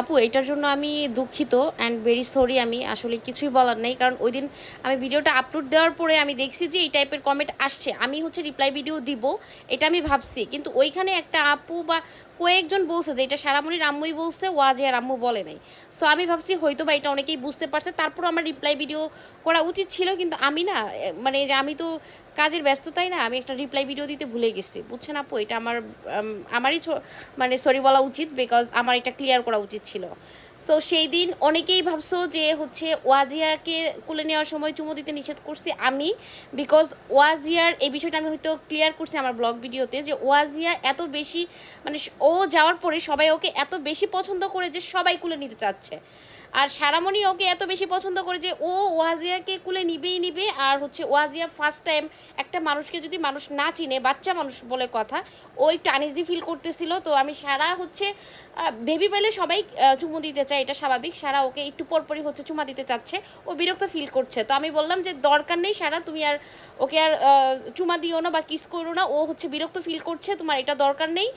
আপু এটার জন্য আমি দুঃখিত অ্যান্ড ভেরি সরি আমি আসলে কিছুই বলার নেই। কারণ ওই দিন আমি ভিডিওটা আপলোড দেওয়ার পরে আমি দেখছি যে এই টাইপের কমেন্ট আসছে। আমি হচ্ছে রিপ্লাই ভিডিও দিব, এটা আমি ভাবছি। কিন্তু ওইখানে একটা আপু বা কয়েকজন বলছে যে এটা সারামণির আম্মুই বলছে, ওয়াজে আর আম্মু বলে নাই। সো আমি ভাবছি হয়তো বা এটা অনেকেই বুঝতে পারছে। তারপর আমার রিপ্লাই ভিডিও করা উচিত ছিল, কিন্তু আমি না মানে আমি তো কাজের ব্যস্ততাই না আমি একটা রিপ্লাই ভিডিও দিতে ভুলে গেছি। বুঝছেন আপু? এটা আমার আমারই মানে সরি বলা উচিত বিকজ আমার এটা ক্লিয়ার করা উচিত ছিল। সো সেই দিন অনেকেই ভাবছ যে হচ্ছে ওয়াজিয়াকে কুলে নেওয়ার সময় চুমো দিতে নিষেধ করছি আমি বিকজ ওয়াজিয়ার এই বিষয়টা আমি হয়তো ক্লিয়ার করছি আমার ব্লগ ভিডিওতে যে ওয়াজিয়া এত বেশি মানে ও যাওয়ার পরে সবাই ওকে এত বেশি পছন্দ করে যে সবাই কুলে নিতে চাচ্ছে। আর সারামণি ওকে এত বেশি পছন্দ করে যে ও ওয়াজিয়াকে কুলে নিবেই নিবে আর হচ্ছে ওয়াজিয়া ফার্স্ট টাইম একটা মানুষকে যদি মানুষ না চিনে, বাচ্চা মানুষ বলে কথা, ও একটু আনইজি ফিল করতেছিল। তো আমি সারা হচ্ছে বেবি পেলে সবাই চুমু দিতে চায় এটা স্বাভাবিক। সারা ওকে একটু পরপরই হচ্ছে চুমা দিতে চাচ্ছে। ও বিরক্ত ফিল করছে। তো আমি বললাম যে, দরকার নেই সারা, তুমি আর ওকে আর চুমা দিও না বা কিস করো না। ও হচ্ছে বিরক্ত ফিল করছে, তোমার এটা দরকার নেই।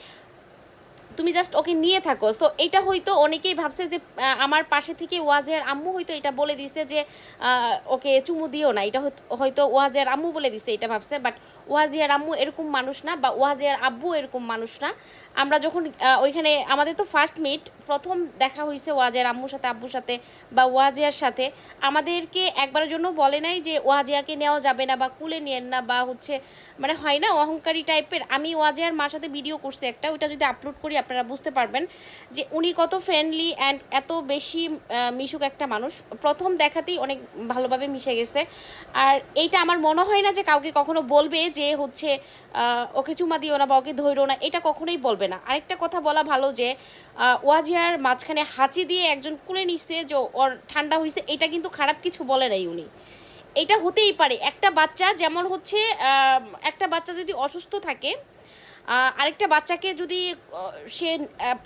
তুমি জাস্ট ওকে নিয়ে থাকো। তো এটা হয়তো অনেকেই ভাবছে যে আমার পাশে থেকে ওয়াজের আম্মু হয়তো এটা বলে দিছে যে ওকে চুমু দিও না। এটা হয়তো- ওয়াজের আম্মু বলে দিছে এটা ভাবছে বাট ওয়াজিয়ার আম্মু এরকম মানুষ না বা ওয়াজিয়ার আব্বু এরকম মানুষ না। আমরা যখন ওইখানে, আমাদের তো ফার্স্ট মিট প্রথম দেখা হয়েছে ওয়াজিয়ার আম্মুর সাথে, আব্বুর সাথে বা ওয়াজিয়ার সাথে। আমাদেরকে একবারের জন্য বলে নাই যে, ওয়াজিয়াকে নেওয়া যাবে না বা কুলে নিয়েন না বা হচ্ছে মানে হয় না, অহংকারী টাইপের আমি ওয়াজিয়ার মার সাথে ভিডিও করছি একটা, ওইটা যদি আপলোড করি আপনারা বুঝতে পারবেন যে উনি কত ফ্রেন্ডলি অ্যান্ড এত বেশি মিশুক একটা মানুষ। প্রথম দেখাতেই অনেক ভালোভাবে মিশে গেছে। আর এইটা আমার মনে হয় না যে কাউকে কখনো বলবে যে হচ্ছে ওকে চুমা দিও না বা ওকে ধৈর্য না, এটা কখনোই বলবে না। আরেকটা কথা বলা ভালো যে ওয়াজিয়ার মাঝখানে হাঁচি দিয়ে একজন কুলে নিচ্ছে যে ওর ঠান্ডা হয়েছে এটা কিন্তু খারাপ কিছু বলে নাই উনি। এটা হতেই পারে। একটা বাচ্চা যেমন হচ্ছে একটা বাচ্চা যদি অসুস্থ থাকে আরেকটা বাচ্চাকে যদি সে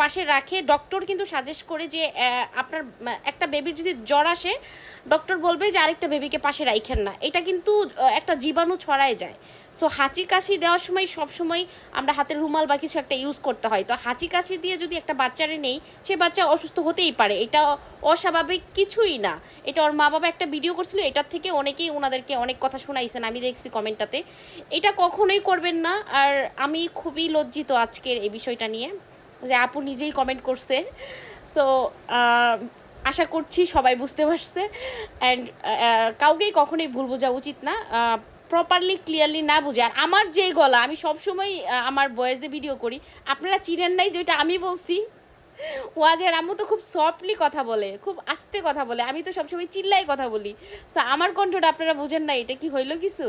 পাশে রাখে ডক্টর কিন্তু সাজেস্ট করে যে আপনার একটা বেবির যদি জ্বর আসে ডক্টর বলবে যে আরেকটা বেবিকে পাশে রাখেন না। এটা কিন্তু একটা জীবাণু ছড়ায় যায়। সো হাঁচি কাশি দেওয়ার সময় সব সময় আমরা হাতের রুমাল বা কিছু একটা ইউজ করতে হয়। তো হাঁচি কাশি দিয়ে যদি একটা বাচ্চারে নেই, সে বাচ্চা অসুস্থ হতেই পারে। এটা অস্বাভাবিক কিছুই না। এটা ওর মা বাবা একটা ভিডিও করছিল, এটার থেকে অনেকেই ওনাদেরকে অনেক কথা শোনাইছেন। আমি দেখছি কমেন্টটাতে এটা কখনোই করবেন না। আর আমি খুবই লজ্জিত আজকের এই বিষয়টা নিয়ে, যে আপু নিজেই কমেন্ট করছে। সো আশা করছি সবাই বুঝতে পারছে। অ্যান্ড কাউকেই কখনোই ভুল বোঝা উচিত না। প্রপারলি ক্লিয়ারলি না বুঝে। আর আমার যে গলা, আমি সবসময় আমার বয়েসে ভিডিও করি। আপনারা চিনেন নাই যেটা আমি বলছি? ওয়াজের আম্মু তো খুব সফটলি কথা বলে, খুব আস্তে কথা বলে। আমি তো সবসময় চিল্লাই কথা বলি। সো আমার কণ্ঠটা আপনারা বুঝেন না, এটা কি হইল কিছু?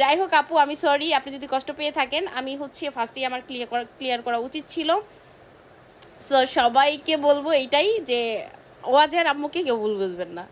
যাই হোক আপু, আমি সরি আপনি যদি কষ্ট পেয়ে থাকেন, আমি হচ্ছে ফার্স্টেই আমার ক্লিয়ার করা ক্লিয়ার করা উচিত ছিল। সো সবাইকে বলব এইটাই যে, ওয়াজের আম্মুকে কেউ ভুল বুঝবেন না।